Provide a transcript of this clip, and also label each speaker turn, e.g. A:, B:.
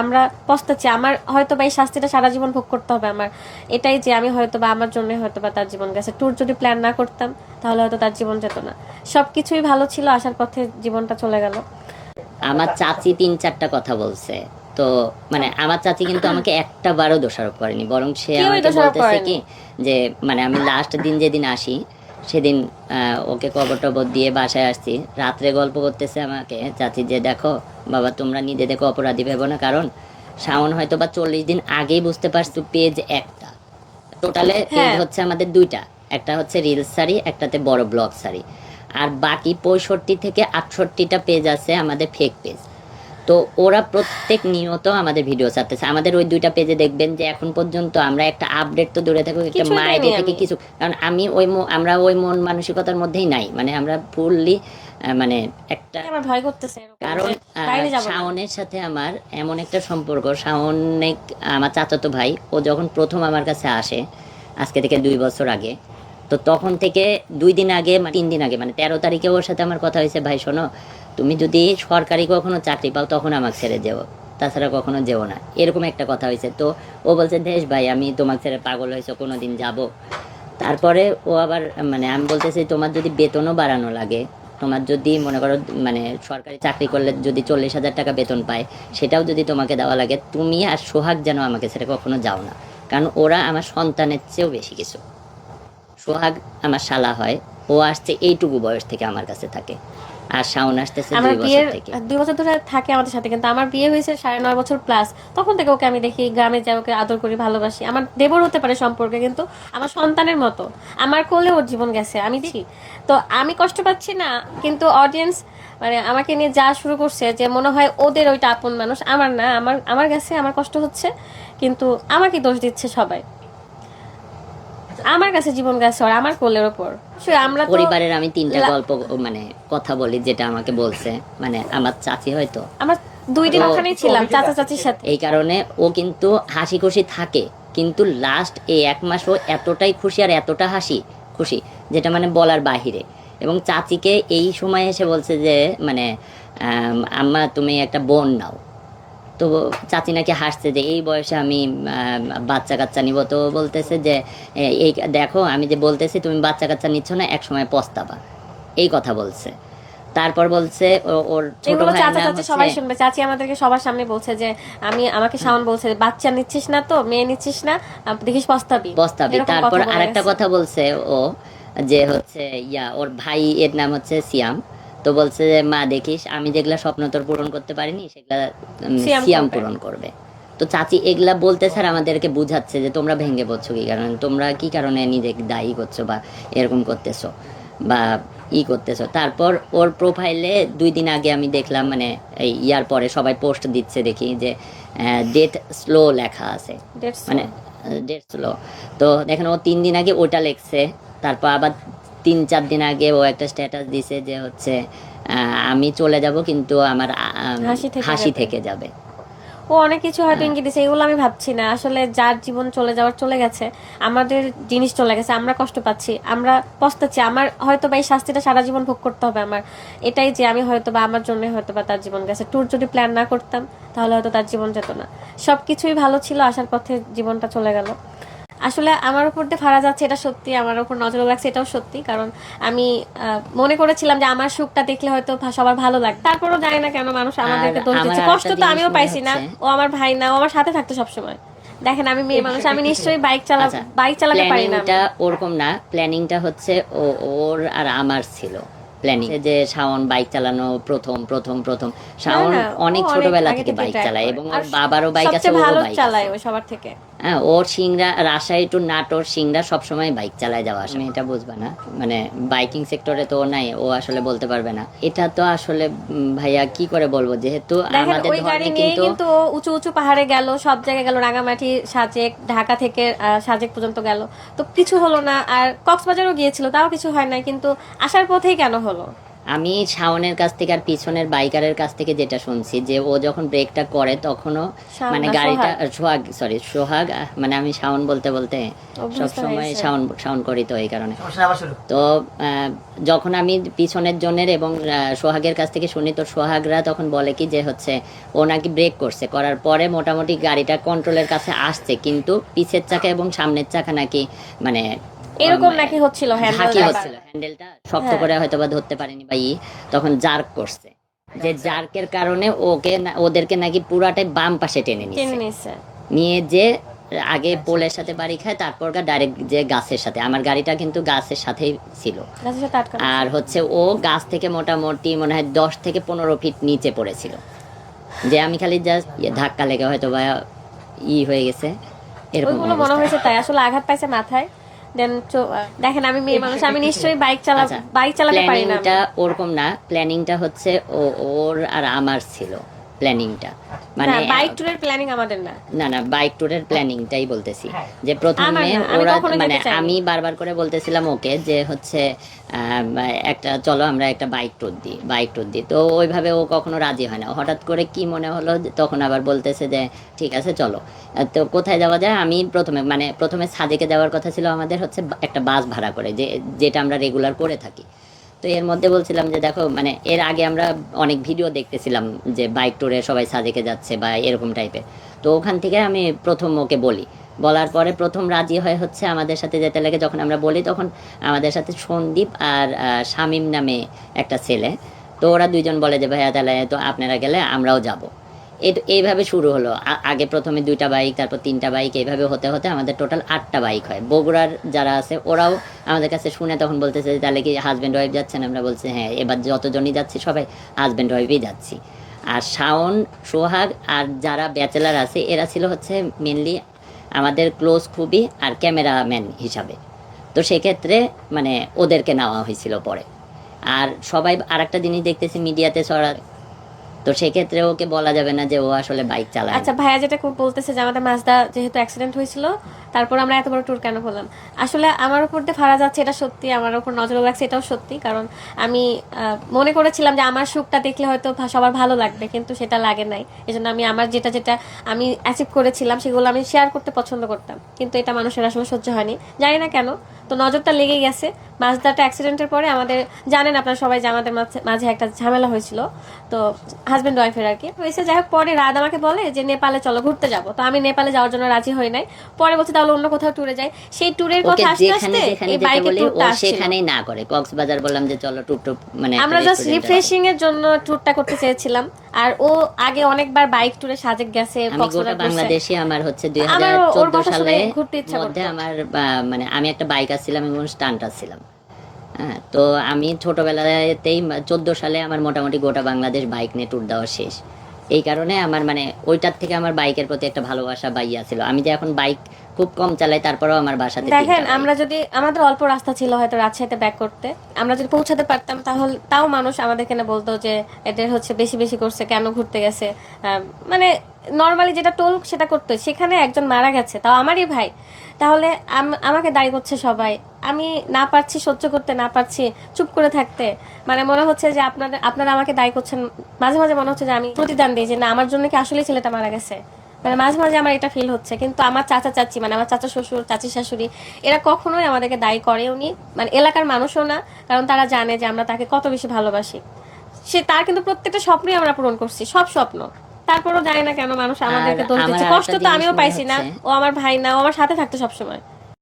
A: আমরা পস্তাচ্ছি। আমার হয়তো বা এই শাস্তিটা সারা জীবন ভোগ করতে হবে আমার। এটাই যে আমি হয়তো বা আমার জন্য হয়তো বা তার জীবন গেছে। ট্যুর যদি প্ল্যান না করতাম তাহলে হয়তো তার জীবন যেত না। সব কিছুই ভালো ছিল আসার পথে জীবনটা চলে গেল।
B: আমার চাচি তিন চারটা কথা বলছে। তো মানে আমার চাচি কিন্তু আমাকে একটা বারও দোষারোপ করেনি। বরং সে আমাকে বলতেছে কি যে মানে আমি লাস্ট দিন যেদিন আসি সেদিন আহ, ওকে কবর টবর দিয়ে বাসায় আসছি। রাত্রে গল্প করতেছে আমাকে চাচি যে দেখো বাবা তোমরা নিজেদেরকে অপরাধী ভেবো না। কারণ শাওন হয়তো বা চল্লিশ দিন আগেই বুঝতে পারছ পেজ একটা। টোটালে পেজ
A: হ্যাঁ।
B: হচ্ছে আমাদের দুইটা। একটা হচ্ছে রিলস শাড়ি একটাতে বড় ব্লগ শাড়ি। আর বাকি পঁয়ষট্টি থেকে আটষট্টিটা পেজ আছে আমাদের ফেক পেজ তো ওরা প্রত্যেক নিয়ত আমাদের ভিডিও ছাড়তেছে। আমাদের ওই দুইটা পেজে দেখবেন যে এখন পর্যন্ত আমরা একটা আপডেট তো দূরে থাকুক একটা মায়ের থেকে কিছু কারণ আমি ওই আমরা ওই মন মানসিকতার মধ্যেই নাই। মানে আমরা ফুললি মানে একটা
A: আমার ভয় করতেছে
B: কারণ। শাওনের সাথে আমার এমন একটা সম্পর্ক। শাওনে আমার চাচাতো ভাই ও যখন প্রথম আমার কাছে আসে আজকে থেকে দুই বছর আগে তো তখন থেকে দুই দিন আগে মানে তিন দিন আগে মানে তেরো তারিখে ওর সাথে আমার কথা হয়েছে, ভাই, শোনো, তুমি যদি সরকারি কখনো চাকরি পাও, তখন আমাকে ছেড়ে যেও। তাছাড়া কখনো যেও না। এরকম একটা কথা হয়েছে। তো ও বলছে, দেশ ভাই, আমি তোমাকে ছেড়ে পাগল হয়েছে কোনো দিন যাব। তারপরে ও আবার মানে আমি বলতেছি, তোমার যদি বেতনও বাড়ানো লাগে, তোমার যদি, মনে করো মানে সরকারি চাকরি করলে যদি চল্লিশ হাজার টাকা বেতন পায়, সেটাও যদি তোমাকে দেওয়া লাগে, তুমি আর সোহাগ যেন আমাকে ছেড়ে কখনো যাও না। কারণ ওরা আমার সন্তানের চেয়েও বেশি কিছু। সোহাগ আমার শালা হয়। ও আসছে এইটুকু বয়স থেকে আমার কাছে থাকে। আর শাওন আসতেছে
A: আমার
B: দুই বছর থেকে।
A: দুই বছর ধরে থাকে আমাদের সাথে কিন্তু আমার বিয়ে হয়েছে সাড়ে নয় বছর প্লাস তখন থেকে ওকে আমি দেখি গ্রামে যাই ওকে আদর করি ভালোবাসি। আমার দেবর হতে পারে সম্পর্কে কিন্তু আমার সন্তানের মতো। আমার কোলে ওর জীবন গেছে আমি দেখি। তো আমি কষ্ট পাচ্ছি না কিন্তু অডিয়েন্স মানে আমাকে নিয়ে যা শুরু করছে যে মনে হয় ওদের ওইটা আপন মানুষ আমার না আমার আমার কাছে আমার কষ্ট হচ্ছে কিন্তু আমাকে দোষ দিচ্ছে সবাই। আমার কাছে জীবন গেছে আর আমার কোলের ওপর। আমরা
B: পরিবারের আমি তিনটা গল্প মানে কথা বলি যেটা আমাকে বলছে মানে আমার চাচি হয়তো।
A: আমার দুই দিন ওখানেই ছিলাম চাচা চাচির সাথে।
B: এই কারণে ও কিন্তু হাসি খুশি থাকে কিন্তু লাস্ট এই এক মাস ও এতটাই খুশি আর এতটা হাসি খুশি যেটা মানে বলার বাহিরে। এবং চাচিকে এই সময় এসে বলছে যে মানে আম, আম্মা তুমি একটা বোন নাও। তো চাচি নাকি হাসছে যে এই বয়সে আমি বাচ্চা কাচ্চা নিব। তো বলতেছে যে এই দেখো আমি যে বলতেছি তুমি বাচ্চা কাচ্চা নিচ্ছ না এক সময় পস্তাবা। এই কথা বলছে। তারপর বলছে ওর ছোট
A: এগুলো
B: ভাইয়ের
A: চাচা চাচি সবাই শুনবে। চাচি আমাদেরকে সবার সামনে বলছে যে আমি আমাকে শাওন বলছে বাচ্চা নিচ্ছিস না তো মেয়ে নিচ্ছিস না দেখিস পস্তাবি। এরকম
B: তারপর আরেকটা কথা বলছে ও যে হচ্ছে ইয়া ওর ভাই এর নাম হচ্ছে সিয়াম। তো বলছে যে মা দেখিস আমি যেগুলা স্বপ্ন তোর পূরণ করতে পারিনি সেগুলা
A: সিয়াম
B: পূরণ করবে। তো চাচি এগুলা বলতে স্যার আমাদেরকে বুঝাচ্ছে যে তোমরা ভেঙে পড়ছো কি কারণে? তোমরা কি কারণে নিজেকে দায়ী করছ বা এরকম করতেছো বা ই করতেছো? তারপর ওর প্রোফাইলে দুই দিন আগে আমি দেখলাম মানে এই ইয়ার পরে সবাই পোস্ট দিচ্ছে দেখি যে ডেট স্লো লেখা আছে। মানে ডেট স্লো তো দেখেন ও তিন দিন আগে ওটা লিখছে তারপর আবার তিন চার দিন আগে ও একটা স্ট্যাটাস দিছে যে হচ্ছে আমি চলে যাব কিন্তু আমার
A: হাসি থেকে যাবে। ও অনেক কিছু হয়তো ইঙ্গিত দিছে এগুলো আমি ভাবছি না। আসলে যার জীবন চলে যাওয়ার চলে গেছে আমাদের জিনিস চলে গেছে আমরা কষ্ট পাচ্ছি আমরা পস্তাচ্ছি। আমার হয়তো বা এই শাস্তিটা সারা জীবন ভোগ করতে হবে আমার। এটাই যে আমি হয়তো বা আমার জন্য হয়তো বা তার জীবন গেছে। ট্যুর যদি প্ল্যান না করতাম তাহলে হয়তো তার জীবন যেত না। সব কিছুই ভালো ছিল আসার পথে জীবনটা চলে গেল। আসলে আমার উপর দিয়ে ফারা যাচ্ছে এটা সত্যি আমার উপর নজর লাগছে এটাও সত্যি। কারণ আমি মনে করেছিলাম যে আমার সুখটা দেখলে হয়তো সবার ভালো লাগবে। তারপরও জানি না কেন মানুষ আমাদেরকে দোষ দিচ্ছে। কষ্ট তো আমিও পাইছি না। ও আমার ভাই না ও আমার সাথে থাকতো সবসময়। দেখেন আমি মেয়ে মানুষ আমি নিশ্চয়ই বাইক চালা
B: আচ্ছা,
A: বাইক চালাতে পারি না।
B: প্ল্যানিংটা ওরকম না। প্ল্যানিংটা হচ্ছে ও ওর আর আমার ছিল। প্ল্যানিং যে শাওন বাইক চালানো প্রথম প্রথম প্রথম। শাওন অনেক ছোটবেলা থেকে বাইক চালায় এবং ওর বাবারও বাইক আছে
A: ভালো
B: বাইক
A: চালায় ও সবার থেকে।
B: হ্যাঁ ওর সিংড়া রাজশাহী টু নাটোর সিংড়া সবসময় বাইক চালায় যাওয়া আসে। এটা বুঝবে না। মানে বাইকিং সেক্টরে তো নাই ও আসলে বলতে পারবে না। এটা তো আসলে ভাইয়া কি করে বলব? যেহেতু
A: দেখেন
B: আমাদের ধর্মে কিন্তু
A: উঁচু উঁচু পাহাড়ে গেল সব জায়গায় গেল রাঙামাটি সাজেক ঢাকা থেকে সাজেক পর্যন্ত গেল। তো কিছু হলো না আর কক্সবাজারও গিয়েছিল তাও কিছু হয় নাই কিন্তু আসার পথেই কেন হলো?
B: আমি শাওনের কাছ থেকে আর পিছনের বাইকারের কাছ থেকে যেটা শুনছি যে ও যখন ব্রেকটা করে তখনও মানে গাড়িটা সোহাগ? সরি সোহাগ মানে আমি শাওন বলতে বলতে
A: অভ্যস্ত
B: সব সময় শাওন শাওন করি তো এই কারণে। তো আহ, যখন আমি পিছনের জনের এবং আহ, সোহাগের কাছ থেকে শুনি তো সোহাগরা তখন বলে কি যে হচ্ছে ও নাকি ব্রেক করছে করার পরে মোটামুটি গাড়িটা কন্ট্রোলের কাছে আসছে কিন্তু পিছের চাকা এবং সামনের চাকা নাকি মানে
A: এরকম নাকি হচ্ছিল হ্যান্ডেল
B: হচ্ছিল হ্যান্ডেলটা শক্ত
A: হ্যাঁ।
B: করে হয়তো বা ধরতে পারেনি বা ই তখন জার্ক করছে। যে জার্কের কারণে ওকে ওদেরকে নাকি পুরাটাই বাম পাশে টেনে নিয়েছে নিয়ে যে আগে পোলের সাথে বাড়ি খায় তারপর ডাইরেক্ট যে গাছের সাথে। আমার গাড়িটা কিন্তু গাছের সাথেই ছিল। আর হচ্ছে ও গাছ থেকে মোটামুটি মনে হয় দশ থেকে পনেরো ফিট নিচে পড়েছিল। যে আমি খালি জাস্ট ধাক্কা লেগে হয়তো বা ই হয়ে গেছে। এরকম
A: মনে হয়েছে তাই। আসলে আঘাত পাইছে মাথায়। দেন দেখেন আমি মেয়ে মানুষ আমি নিশ্চয়ই বাইক চালা
B: আচ্ছা,
A: বাইক চালাতে পারি না।
B: ওরকম না। প্ল্যানিংটা হচ্ছে ও ওর আর আমার ছিল। প্ল্যানিংটা মানে
A: বাইক ট্যুরের প্ল্যানিং আমাদের না।
B: না না বাইক ট্যুরের প্ল্যানিংটাই বলতেছি।
C: হ্যাঁ।
B: যে প্রথমে
A: আমি
B: ওরা মানে আমি বারবার করে বলতেছিলাম ওকে যে হচ্ছে একটা চলো আমরা একটা বাইক ট্যুর দিই বাইক ট্যুর দিই। তো ওইভাবে ও কখনো রাজি হয় না। হঠাৎ করে কি মনে হলো তখন আবার বলতেছে যে ঠিক আছে চলো। তো কোথায় যাওয়া যায়? আমি প্রথমে মানে প্রথমে সাজেকে যাওয়ার কথা ছিল আমাদের হচ্ছে একটা বাস ভাড়া করে যে যেটা আমরা রেগুলার করে থাকি। তো এর মধ্যে বলছিলাম যে দেখো মানে এর আগে আমরা অনেক ভিডিও দেখতেছিলাম যে বাইক ট্যুরে সবাই সাজেকে যাচ্ছে বা এরকম টাইপের তো ওখান থেকে আমি প্রথম ওকে বলি। বলার পরে প্রথম রাজি হয় হচ্ছে আমাদের সাথে যেতে লাগে। যখন আমরা বলি তখন আমাদের সাথে সন্দীপ আর শামিম নামে একটা ছেলে। তো ওরা দুইজন বলে যে, ভাইয়া তাহলে তো আপনারা গেলে আমরাও যাব। এইভাবে শুরু হলো। আগে প্রথমে দুইটা বাইক তারপর তিনটা বাইক এইভাবে হতে হতে আমাদের টোটাল আটটা বাইক হয়। বগুড়ার যারা আছে, ওরাও আমাদের কাছে শুনে তখন বলতেছে তাহলে কি হাজব্যান্ড ওয়াইফ যাচ্ছেন? আমরা বলছি হ্যাঁ এবার যতজনই যাচ্ছি, সবাই হাজব্যান্ড ওয়াইফই যাচ্ছি। আর শাওন, সোহাগ আর যারা ব্যাচেলার আছে, এরা ছিল হচ্ছে মেনলি আমাদের ক্লোজ খুবই আর ক্যামেরাম্যান হিসাবে। তো সেক্ষেত্রে মানে ওদেরকে নেওয়া হয়েছিল পরে। আর সবাই আর একটা জিনিস দেখতেছি, মিডিয়াতে ছড়া তো সেক্ষেত্রে ওকে বলা যাবে না যে ও আসলে বাইক চালায়।
A: আচ্ছা ভাইয়া যেটা বলতেছে যে আমাদের মাজদা যেহেতু অ্যাক্সিডেন্ট হয়েছিল তারপর আমরা এত বড় ট্যুর কেন করলাম? আসলে আমার উপর দিয়ে ফারা যাচ্ছে এটা সত্যি। আমার উপর নজর রাখছে এটাও সত্যি। কারণ আমি মনে করেছিলাম যে আমার সুখটা দেখলে হয়তো সবার ভালো লাগবে, কিন্তু সেটা লাগে নাই। এই জন্য আমি আমার যেটা যেটা আমি অ্যাচিভ করেছিলাম, সেগুলো আমি শেয়ার করতে পছন্দ করতাম। কিন্তু এটা মানুষের আসলে সহ্য হয়নি। জানি না কেন, তো নজরটা লেগে গেছে। মাজদাটা অ্যাক্সিডেন্টের পরে আমাদের, জানেন আপনারা সবাই যে আমাদের মাঝে- একটা ঝামেলা হয়েছিল। তো হাজব্যান্ড ওয়াইফের আর কি। হয়েছে যাই হোক, পরে রাত আমাকে বলে যে, নেপালে চলো, ঘুরতে যাব। তো আমি নেপালে যাওয়ার জন্য রাজি হই নাই। পরে বলছে তাহলে অন্য কোথাও ট্যুরে যাই। সেই ট্যুরের কথা আসতে আসতে এই
B: ও
A: ট্যুরটা আসছিল।
B: সেখানেই না করে। কক্সবাজার বললাম যে চলো টুক টুক মানে
A: আমরা জাস্ট রিফ্রেশিং এর জন্য ট্যুরটা করতে চেয়েছিলাম। আর ও আগে অনেকবার বাইক ট্যুরে সাজেক গেছে কক্সবাজার।
B: বাংলাদেশে আমার হচ্ছে দুই হাজার
A: আমারও ওর
B: চোদ্দ
A: কথা শুনে
B: সালে
A: ঘুরতে ইচ্ছা করতো।
B: আমার মানে আমি একটা বাইক আসছিলাম এবং স্টান্ট আসছিলাম হ্যাঁ তো আমি ছোটবেলাতেই চোদ্দ সালে আমার মোটামুটি গোটা বাংলাদেশ বাইক নিয়ে ট্যুর দেওয়া শেষ। এই কারণে আমার মানে ওইটার থেকে আমার বাইকের প্রতি একটা ভালোবাসা বা ইয়া ছিল। আমি যে এখন বাইক খুব কম চালাই তারপরেও আমার বাসাতে
A: দেখেন আমরা যদি আমাদের অল্প রাস্তা ছিল হয়তো রাজশাহীতে ব্যাক করতে। আমরা যদি পৌঁছাতে পারতাম তাহলে তাও মানুষ আমাদের কেন বলতো যে এদের হচ্ছে বেশি বেশি করছে কেন ঘুরতে গেছে। মানে নর্মালি যেটা টোল সেটা করতো। সেখানে একজন মারা গেছে তাও আমারই ভাই। তাহলে আম- আমাকে দায়ী করছে সবাই। আমি না পারছি সহ্য করতে না পারছি চুপ করে থাকতে। মানে মনে হচ্ছে যে আপনাদের আপনারা আমাকে দায়ী করছেন। মাঝে মাঝে মনে হচ্ছে যে আমি প্রতিদান দিই যে না আমার জন্য কি আসলে ছেলেটা মারা গেছে? মানে মাঝে মাঝে আমার এটা ফিল হচ্ছে। কিন্তু আমার চাচা চাচি মানে আমার চাচা শ্বশুর চাচি শাশুড়ি এরা কখনোই আমাদেরকে দায়ী করে উনি মানে এলাকার মানুষও না কারণ তারা জানে যে আমরা তাকে কত বেশি ভালোবাসি। সে তার কিন্তু প্রত্যেকটা স্বপ্নই আমরা পূরণ করছি সব স্বপ্ন। তারপরও জানি না কেন মানুষ আমাদেরকে দোষ দিচ্ছে। কষ্ট তো আমিও পাইছি না। ও আমার ভাই না ও আমার সাথে থাকতো সবসময়।